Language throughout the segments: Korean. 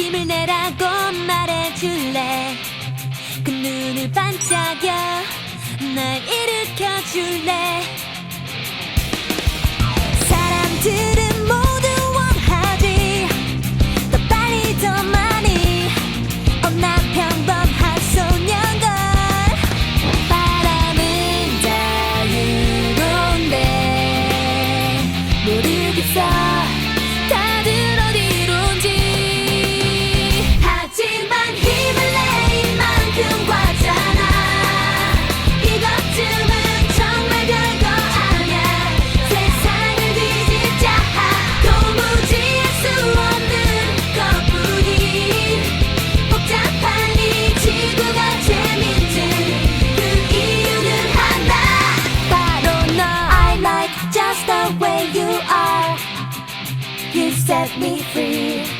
힘을 내라고 말해줄래? 그 눈을 반짝여 날 일으켜줄래? 사람들 just the way you are. You set me free.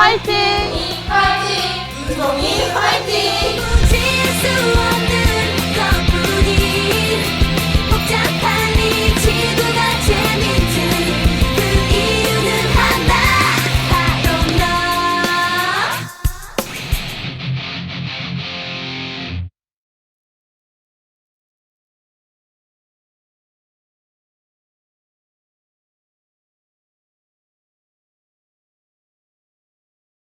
화이팅!